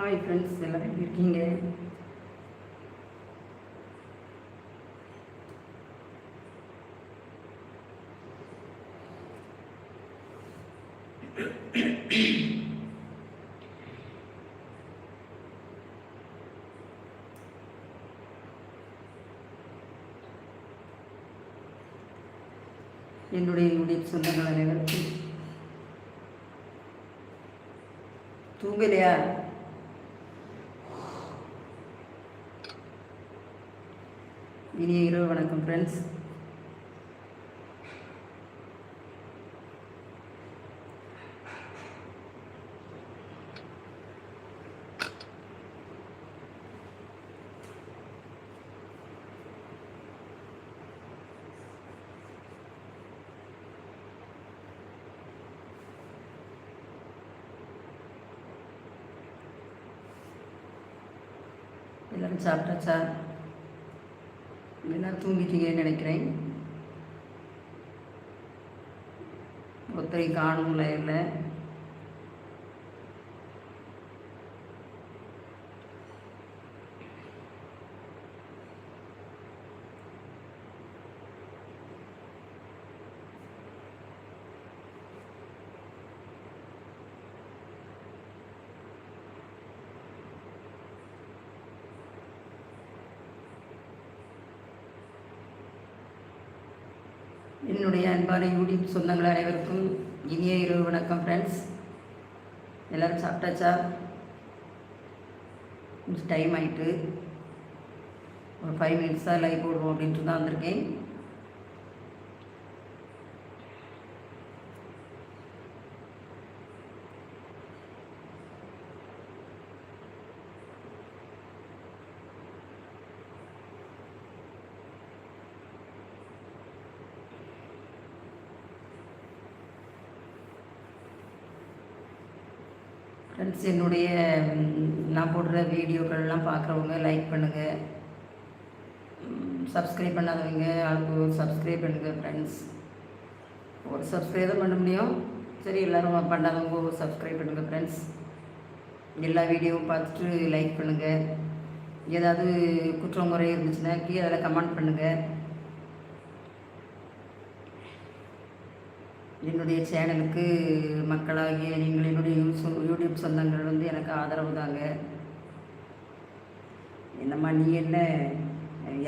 Hi friends எல்லாம் எப்படி இருக்கீங்க? என்னுடைய யூடியூப் சொந்தங்கள் அனைவருக்கும் தூங்கலையா? இனிய இரவு வணக்கம் ஃப்ரெண்ட்ஸ் எல்லாரும் சாப்பிட்டாச்சா? என்ன தூங்கிட்டீங்கன்னு நினைக்கிறேன். ஒத்தரை காணும் இல்லை. என்னுடைய அன்பான யூடியூப் சொந்தங்கள் அனைவருக்கும் இனிய இரவு வணக்கம் ஃப்ரெண்ட்ஸ் எல்லோரும் சாப்பிட்டாச்சா? கொஞ்சம் டைம் ஆகிட்டு ஒரு ஃபைவ் மினிட்ஸாக லைவ் போடுவோம் அப்படின்ட்டு தான் வந்திருக்கேன். ஃப்ரெண்ட்ஸ் என்னுடைய நான் போடுற வீடியோக்கள்லாம் பார்க்குறவங்க லைக் பண்ணுங்கள் சப்ஸ்கிரைப் பண்ணாதவங்க அதுக்கு சப்ஸ்கிரைப் பண்ணுங்கள் ஃப்ரெண்ட்ஸ் ஒரு சப்ஸ்கிரைப் தான் பண்ண முடியும். சரி எல்லோரும் பண்ணாதவங்க ஒரு சப்ஸ்கிரைப் பண்ணுங்கள் ஃப்ரெண்ட்ஸ் எல்லா வீடியோவும் பார்த்துட்டு லைக் பண்ணுங்கள் ஏதாவது குற்றம் குறை இருந்துச்சுன்னா கீழே அதில் கமெண்ட் பண்ணுங்கள் என்னுடைய சேனலுக்கு மக்களாகிய நீங்கள் என்னுடைய யூடியூப் சொந்தங்கள் வந்து எனக்கு ஆதரவு தாங்க என்னம்மா நீ என்ன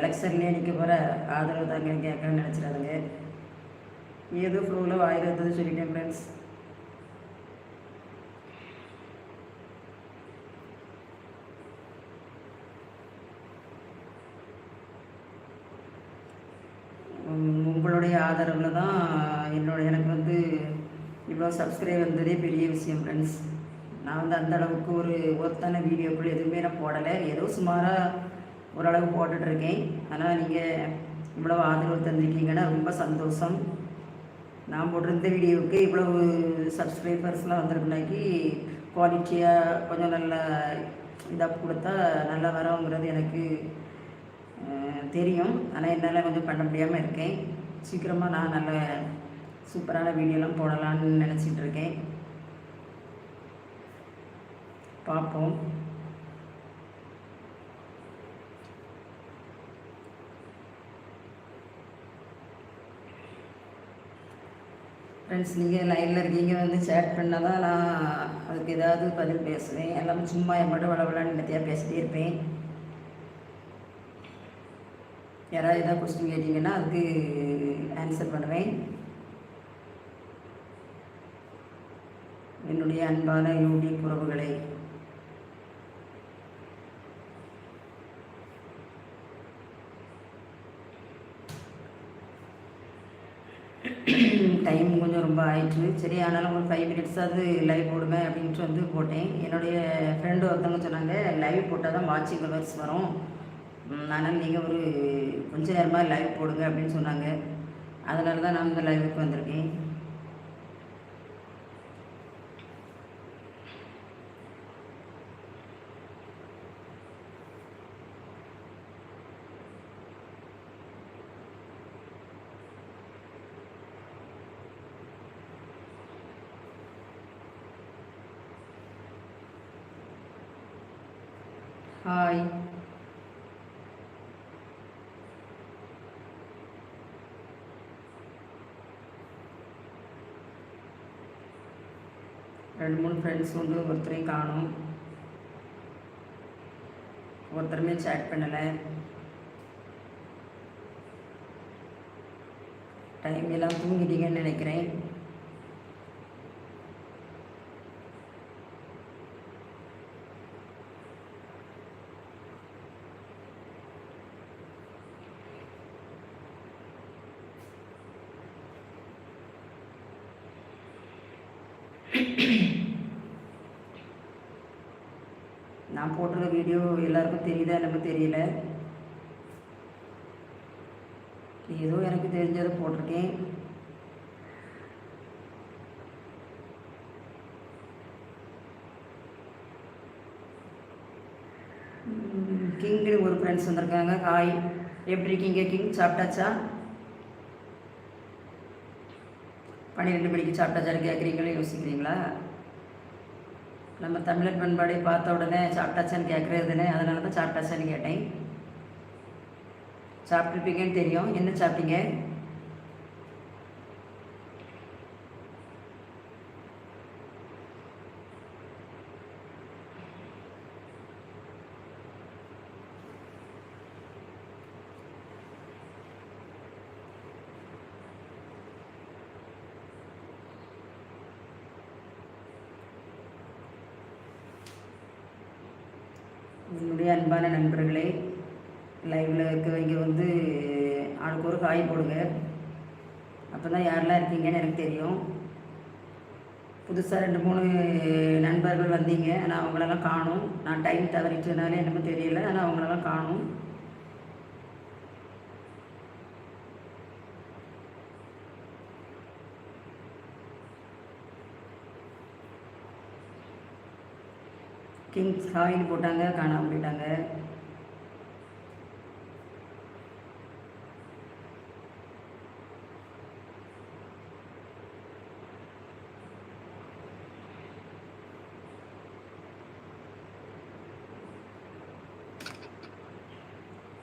எலெக்ஷன்லேயே நிற்க போகிற ஆதரவு தாங்கன்னு கேட்கணும்னு நினச்சிடாதுங்க. ஏதோ ஃப்ளோவில் வாயில் இருந்தது சொல்லிட்டேன் ஃப்ரெண்ட்ஸ் உங்களுடைய ஆதரவில் தான் என்னோட எனக்கு வந்து இவ்வளோ சப்ஸ்கிரைப் வந்ததே பெரிய விஷயம் ஃப்ரெண்ட்ஸ் நான் வந்து அந்த அளவுக்கு ஒரு ஒத்தான வீடியோக்குள் எதுவுமே நான் போடலை. ஏதோ சுமாராக ஓரளவு போட்டுட்ருக்கேன். ஆனால் நீங்கள் இவ்வளோ ஆதரவு தந்திருக்கீங்கன்னா ரொம்ப சந்தோஷம். நான் போட்டிருந்த வீடியோவுக்கு இவ்வளவு சப்ஸ்கிரைபர்ஸ்லாம் வந்திருக்குனாக்கி குவாலிட்டியாக கொஞ்சம் நல்ல இதாக கொடுத்தா நல்லா வரோங்கிறது எனக்கு தெரியும். ஆனால் என்னால் கொஞ்சம் பண்ண முடியாமல் இருக்கேன். சீக்கிரமாக நான் நல்ல சூப்பரான வீடியோலாம் போடலான்னு நினச்சிட்டு இருக்கேன் பார்ப்போம் ஃப்ரெண்ட்ஸ் நீங்கள் லைனில் இருக்கீங்க வந்து சேட் பண்ணால் தான் நான் அதுக்கு ஏதாவது பதில் பேசுவேன். எல்லாமே சும்மா என் மட்டும் வளவலான்னு நினைத்தியாக பேசிட்டே இருப்பேன். யாராவது ஏதாவது கொஸ்டின் கேட்டிங்கன்னா அதுக்கு ஆன்சர் பண்ணுவேன். என்னுடைய அன்பான யூடியூப் உறவுகளை. டைம் கொஞ்சம் ரொம்ப ஆயிடுச்சு. சரி ஆனாலும் ஒரு ஃபைவ் மினிட்ஸாவது லைவ் போடுவேன் அப்படின்ட்டு வந்து போட்டேன். என்னுடைய ஃப்ரெண்டு ஒருத்தவங்க சொன்னாங்க லைவ் போட்டால் தான் வாட்சிங் ஹவர்ஸ் வரும். ஆனால் அதனால் நீங்கள் ஒரு கொஞ்ச நேரமாக லைவ் போடுங்க அப்படின்னு சொன்னாங்க. அதனால தான் நான் இந்த லைவுக்கு வந்திருக்கேன். ஹாய் ரெண்டு மூணு ஃப்ரெண்ட்ஸ் வந்து ஒருத்தரையும் காணும். ஒருத்தருமே சேட் பண்ணலை. டைம் எல்லாம் தூங்கிட்டீங்கன்னு நினைக்கிறேன். நான் போட்டிருக்க வீடியோ எல்லாருக்கும் தெரியுதா எனக்கு தெரியல. ஏதோ எனக்கு தெரிஞ்சதை போட்டிருக்கேன். கிங்னு ஒரு ஃப்ரெண்ட்ஸ் வந்திருக்காங்க. ஹாய் எப்படி இருக்கீங்க கிங் சாப்பிட்டாச்சா? பன்னிரெண்டு மணிக்கு சாப்பிட்டா சரி கேட்குறீங்களே யோசிக்கிறீங்களா? நம்ம தமிழர் பண்பாடே பார்த்த உடனே சாப்பிட்டாச்சான்னு கேட்குறதுனே அதனால தான் சாப்பிட்டாச்சான்னு கேட்டேன். சாப்பிட்ருப்பீங்கன்னு தெரியும். என்ன சாப்பிட்டீங்க என்னுடைய அன்பான நண்பர்களே லைவில் இருக்கவங்க வந்து ஆளுக்கு ஒரு காய் போடுங்க. அப்போ தான் யாரெல்லாம் இருக்கீங்கன்னு எனக்கு தெரியும். புதுசாக ரெண்டு மூணு நண்பர்கள் வந்தீங்க. ஆனால் அவங்களெல்லாம் காணும். நான் டைம் தவறிட்டதுனால என்னமோ தெரியல. ஆனால் அவங்களெல்லாம் காணும். கிங்ஸ் ஹாயில் போட்டாங்க காணாமல் போயிட்டாங்க.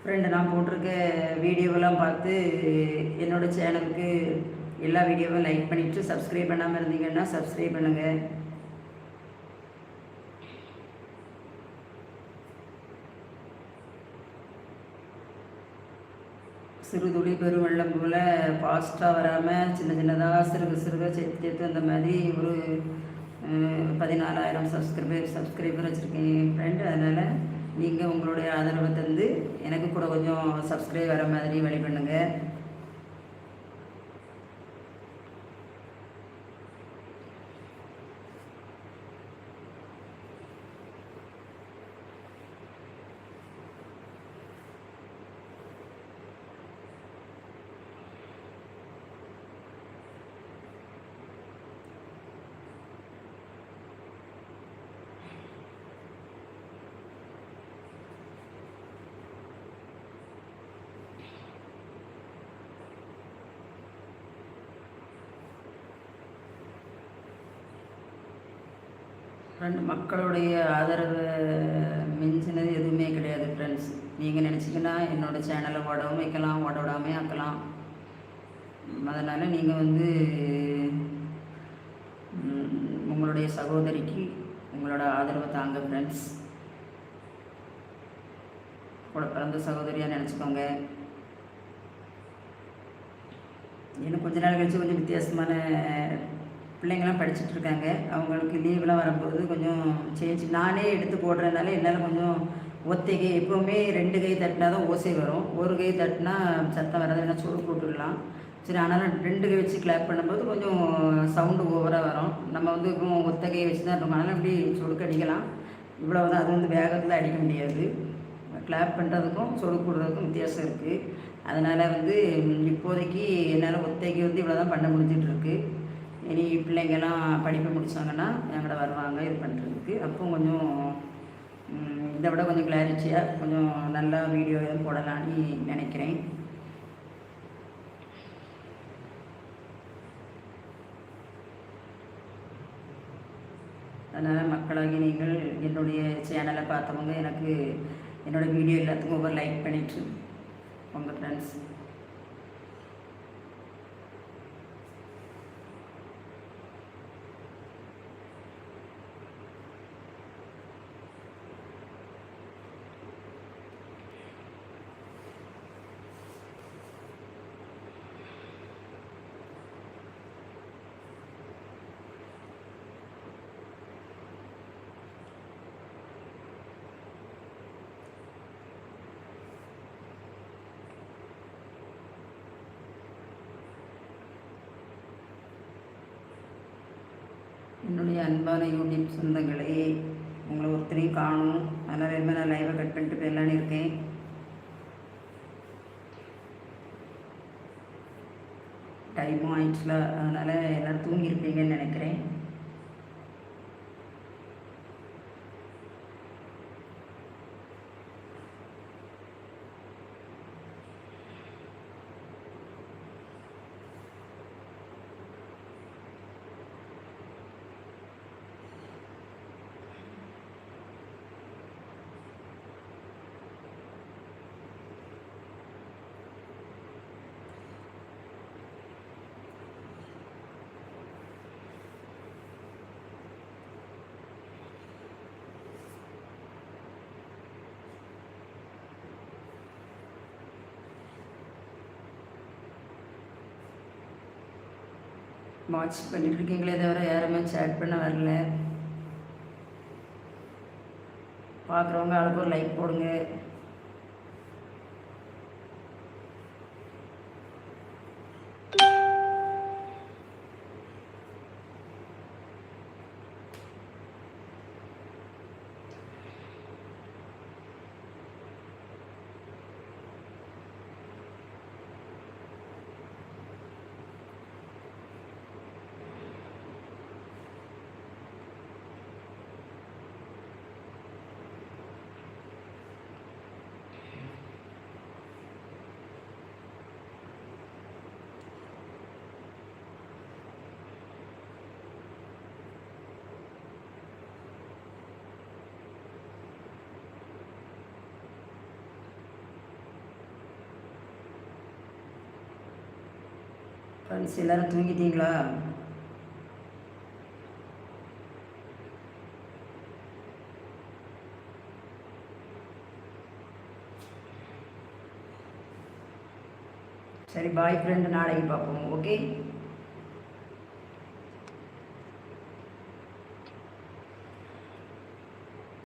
ஃப்ரெண்டு நான் போட்டிருக்க வீடியோவெல்லாம் பார்த்து என்னோடய சேனலுக்கு எல்லா வீடியோவும் லைக் பண்ணிவிட்டு சப்ஸ்கிரைப் பண்ணாமல் இருந்தீங்கன்னா சப்ஸ்கிரைப் பண்ணுங்கள் சிறு துளி பெருவெள்ளம் போல் ஃபாஸ்ட்டாக வராமல் சின்ன சின்னதாக சிறுக சிறுக சேர்த்து சேர்த்து அந்த மாதிரி ஒரு பதினாலாயிரம் சப்ஸ்கிரைபர் சப்ஸ்கிரைபர் வச்சுருக்கேன் என் ஃப்ரெண்டு அதனால் நீங்கள் உங்களுடைய ஆதரவை தந்து எனக்கு கூட கொஞ்சம் சப்ஸ்கிரைப் வர மாதிரி வழி பண்ணுங்கள் ஃப்ரெண்ட் மக்களுடைய ஆதரவு மிஞ்சினது எதுவுமே கிடையாது ஃப்ரெண்ட்ஸ் நீங்கள் நினச்சிங்கன்னா என்னோடய சேனலை ஓடவும் வைக்கலாம் ஓட விடாமே ஆக்கலாம் அதனால் நீங்கள் வந்து உங்களுடைய சகோதரிக்கு உங்களோட ஆதரவை தாங்க ஃப்ரெண்ட்ஸ் கூட பிறந்த சகோதரியாக நினச்சிக்கோங்க. இன்னும் கொஞ்ச நாள் கழிச்சு கொஞ்சம் வித்தியாசமான பிள்ளைங்களாம் படிச்சுட்ருக்காங்க. அவங்களுக்கு லீவெலாம் வரும்போது கொஞ்சம் சேஞ்சு நானே எடுத்து போடுறதுனால என்னால் கொஞ்சம் ஒத்தைகை. எப்போவுமே ரெண்டு கை தட்டினா தான் ஓசை வரும். ஒரு கை தட்டினா சத்தம் வராது வேணால் சோறு போட்டுடலாம் சரி ஆனாலும் ரெண்டு கை வச்சு கிளாப் பண்ணும்போது கொஞ்சம் சவுண்டு ஓவராக வரும். நம்ம வந்து ஒத்த கையை வச்சு தான் இருக்கோம். அதனால் இப்படி சொடுக்கு அடிக்கலாம். இவ்வளோ தான் அது வந்து வேகத்தில் அடிக்க முடியாது. கிளாப் பண்ணுறதுக்கும் சொடுக்கு போடுறதுக்கும் வித்தியாசம் இருக்குது அதனால் வந்து இப்போதைக்கு என்னால் ஒத்தைக்கு வந்து இவ்வளோ தான் பண்ண முடிஞ்சிட்ருக்கு. இனி பிள்ளைங்கள்லாம் படிப்பு முடித்தாங்கன்னா என்கிட்ட வருவாங்க இது பண்ணுறதுக்கு அப்போ கொஞ்சம் இதை விட கொஞ்சம் கிளாரிட்டியாக கொஞ்சம் நல்லா வீடியோ எதுவும் போடலான்னு நினைக்கிறேன். அதனால் மக்களாகி நீங்கள் என்னுடைய சேனலை பார்த்தவங்க எனக்கு என்னோடய வீடியோ எல்லாத்துக்கும் ஒவ்வொரு லைக் பண்ணிட்டு உங்கள் ஃப்ரெண்ட்ஸ் என்னுடைய அன்பான யூடியூப் சொந்தங்களே உங்களை ஒருத்தரையும் காணும். அதனால் இனிமேல் நான் லைவை கட் பண்ணிட்டு போயிடலான்னு இருக்கேன். டைமும் ஆயிடுச்சுல அதனால் எல்லோரும் தூங்கியிருப்பீங்கன்னு நினைக்கிறேன். வாட்ச் பண்ணிட்டு இருக்கீங்களே தவிர யாருமே சேட் பண்ண வரல. பார்க்குறவங்க அதுக்கு ஒரு லைக் போடுங்க. ஃப்ரெண்ட்ஸ் எல்லோரும் தூங்கிட்டீங்களா? சரி பாய் ஃப்ரெண்டு நாளைக்கு பார்ப்போம். ஓகே